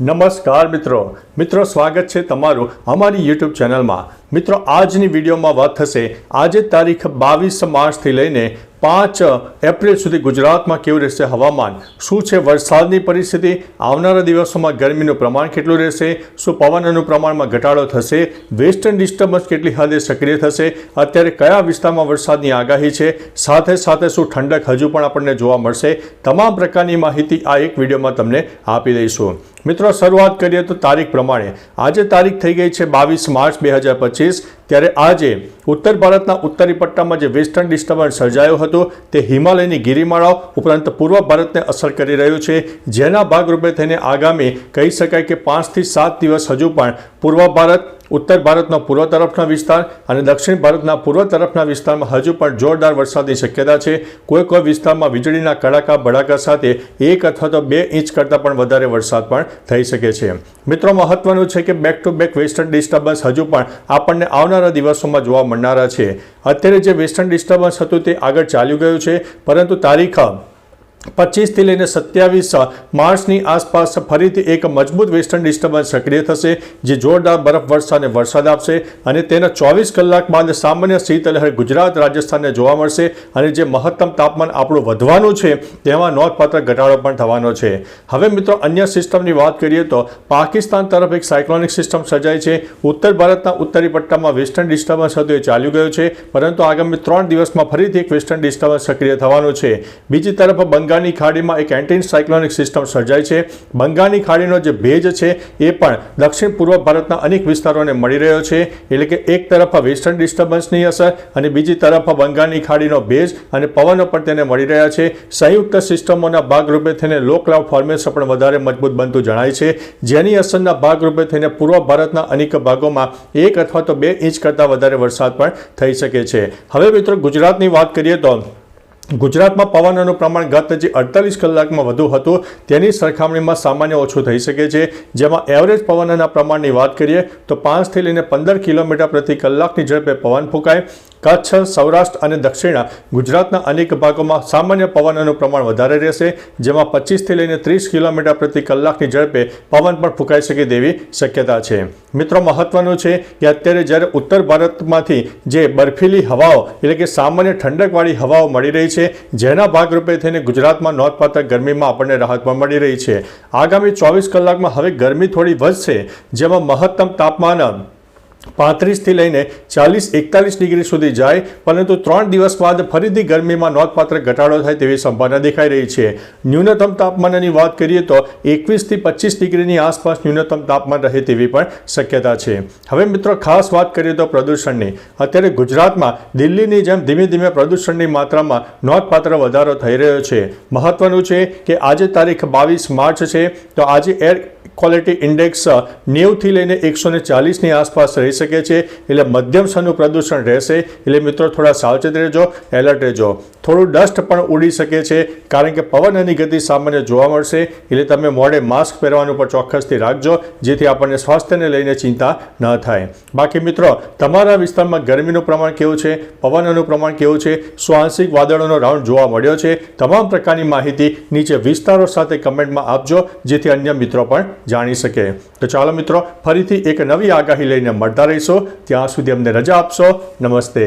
નમસ્કાર મિત્રો. મિત્રો, સ્વાગત છે તમારું અમારી યુટ્યુબ ચેનલમાં. મિત્રો, આજની વિડીયોમાં વાત થશે આજે તારીખ બાવીસ માર્ચથી લઈને પાંચ એપ્રિલ સુધી ગુજરાતમાં કેવું રહેશે હવામાન? શું છે વરસાદની પરિસ્થિતિ? આવનારા દિવસોમાં ગરમીનું પ્રમાણ કેટલું રહેશે? શું પવનનું પ્રમાણમાં ઘટાડો થશે? વેસ્ટર્ન ડિસ્ટર્બન્સ કેટલી હદે સક્રિય થશે? અત્યારે કયા વિસ્તારમાં વરસાદની આગાહી છે? સાથે સાથે શું ઠંડક હજુ પણ આપણને જોવા મળશે? તમામ પ્રકારની માહિતી આ એક વિડીયોમાં તમને આપી દઈશું. મિત્રો, શરૂઆત કરીએ તો તારીખ પ્રમાણે. આજે તારીખ થઈ ગઈ છે બાવીસ માર્ચ બે હજાર પચીસ. ત્યારે આજે ઉત્તર ભારતના ઉત્તરી પટ્ટામાં જે વેસ્ટર્ન ડિસ્ટર્બન્સ સર્જાયો હતો તે હિમાલયની ગિરિમાળાઓ ઉપરાંત પૂર્વ ભારતને અસર કરી રહ્યું છે. જેના ભાગરૂપે થઈને આગામી કહી શકાય કે પાંચથી સાત દિવસ હજુ પણ પૂર્વ ભારત ઉત્તર ભારતનો પૂર્વ તરફના વિસ્તાર અને દક્ષિણ ભારતના પૂર્વ તરફના વિસ્તારમાં હજુ પણ જોરદાર વરસાદની શક્યતા છે. કોઈ કોઈ વિસ્તારમાં વીજળીના કડાકા ભડાકા સાથે એક અથવા તો બે ઇંચ કરતાં પણ વધારે વરસાદ પણ થઈ શકે છે. મિત્રો, મહત્વનું છે કે back to back western disturbance હજુ પણ આપણને આવનારા દિવસોમાં જોવા મળનારા છે. અત્યારે જે વેસ્ટર્ન ડિસ્ટર્બન્સ હતું તે આગળ ચાલ્યું ગયું છે, પરંતુ તારીખ પચીસથી લઈને સત્યાવીસ માર્ચની આસપાસ ફરીથી એક મજબૂત વેસ્ટર્ન ડિસ્ટર્બન્સ સક્રિય થશે, જે જોરદાર બરફવર્ષા અને વરસાદ આપશે અને તેના ચોવીસ કલાક બાદ સામાન્ય શીતલહેર ગુજરાત રાજસ્થાનને જોવા મળશે અને જે મહત્તમ તાપમાન આપણું વધવાનું છે, તેમાં નોંધપાત્ર ઘટાડો પણ થવાનો છે. હવે મિત્રો, અન્ય સિસ્ટમની વાત કરીએ તો પાકિસ્તાન તરફ એક સાયક્લોનિક સિસ્ટમ સર્જાય છે. ઉત્તર ભારતના ઉત્તરી પટ્ટામાં વેસ્ટર્ન ડિસ્ટર્બન્સ હતું એ ચાલ્યું ગયું છે, પરંતુ આગામી ત્રણ દિવસમાં ફરીથી એક વેસ્ટર્ન ડિસ્ટર્બન્સ સક્રિય થવાનું છે. બીજી તરફ બંગાળની ખાડીમાં એક એન્ટી સાયક્લોનિક સિસ્ટમ સર્જાઈ છે. બંગાળની ખાડીનો જે ભેજ છે, એ પણ દક્ષિણ પૂર્વ ભારતના અનેક વિસ્તારોને મળી રહ્યો છે. એટલે કે એક તરફ વેસ્ટર્ન ડિસ્ટર્બન્સની અસર અને બીજી તરફ બંગાળની ખાડીનો ભેજ અને પવનો પણ તેને મળી રહ્યા છે. સંયુક્ત સિસ્ટમોના ભાગરૂપે થઈને લો ક્લાઉડ ફોર્મેશન પણ વધારે મજબૂત બનતું જણાય છે. જેની અસરના ભાગરૂપે થઈને પૂર્વ ભારતના અનેક ભાગોમાં એક અથવા તો બે ઇંચ કરતાં વધારે વરસાદ પણ થઈ શકે છે. હવે મિત્રો ગુજરાતની વાત કરીએ તો ગુજરાતમાં પવનનું પ્રમાણ ગત જે અડતાલીસ કલાકમાં વધુ હતું, તેની સરખામણીમાં સામાન્ય ઓછું થઈ શકે છે. જેમાં એવરેજ પવનના પ્રમાણની વાત કરીએ, તો પાંચથી લઈને પંદર કિલોમીટર પ્રતિ કલાકની ઝડપે પવન ફૂંકાય. કચ્છ, સૌરાષ્ટ્ર અને દક્ષિણ ગુજરાતના અનેક ભાગોમાં સામાન્ય પવનનું પ્રમાણ વધારે રહેશે, જેમાં પચીસથી લઈને ત્રીસ કિલોમીટર પ્રતિ કલાકની ઝડપે પવન પણ ફૂંકાઈ શકે તેવી શક્યતા છે. મિત્રો, મહત્વનું છે કે અત્યારે જ્યારે ઉત્તર ભારતમાંથી જે બર્ફીલી હવાઓ, એટલે કે સામાન્ય ઠંડકવાળી હવાઓ મળી રહી છે, જેના ભાગરૂપે થઈને ગુજરાતમાં નોંધપાત્ર ગરમીમાં આપણને રાહત પણ મળી રહી છે. આગામી ચોવીસ કલાકમાં હવે ગરમી થોડી વધશે, જેમાં મહત્તમ તાપમાન પાંત્રીસથી લઈને ચાલીસ એકતાલીસ ડિગ્રી સુધી જાય, પરંતુ ત્રણ દિવસ બાદ ફરીથી ગરમીમાં નોંધપાત્ર ઘટાડો થાય તેવી સંભાવના દેખાઈ રહી છે. ન્યૂનતમ તાપમાનની વાત કરીએ તો એકવીસથી પચીસ ડિગ્રીની આસપાસ ન્યૂનતમ તાપમાન રહે તેવી પણ શક્યતા છે. હવે મિત્રો, ખાસ વાત કરીએ તો પ્રદૂષણની. અત્યારે ગુજરાતમાં દિલ્હીની જેમ ધીમે ધીમે પ્રદૂષણની માત્રામાં નોંધપાત્ર વધારો થઈ રહ્યો છે. મહત્વનું છે કે આજે તારીખ બાવીસ માર્ચ છે, તો આજે એર ક્વોલિટી ઇન્ડેક્સ નેવથી લઈને એકસો ચાલીસની આસપાસ રહી શકે છે, એટલે મધ્યમ સ્તરનું પ્રદૂષણ રહેશે, એટલે મિત્રો થોડા સાવચેત રહેજો, એલર્ટ રહેજો. થોડું ડસ્ટ પણ ઉડી શકે છે, કારણ કે પવનની ગતિ સામાન્ય જોવા મળશે, એટલે તમે મોડે માસ્ક પહેરવાનું પણ ચોક્કસથી રાખજો, જેથી આપણને સ્વાસ્થ્યને લઈને ચિંતા ન થાય. બાકી મિત્રો, તમારા વિસ્તારમાં ગરમીનું પ્રમાણ કેવું છે, પવનનું પ્રમાણ કેવું છે શું વાદળોનો રાઉન્ડ જોવા મળ્યો છે, તમામ પ્રકારની માહિતી નીચે વિસ્તારો સાથે કમેન્ટમાં આપજો, જેથી અન્ય મિત્રો પણ જાણી શકે. તો ચાલો મિત્રો, ફરીથી એક નવી આગાહી લઈને મળતા રહીશો ત્યાં સુધી અમને રજા આપશો. નમસ્તે.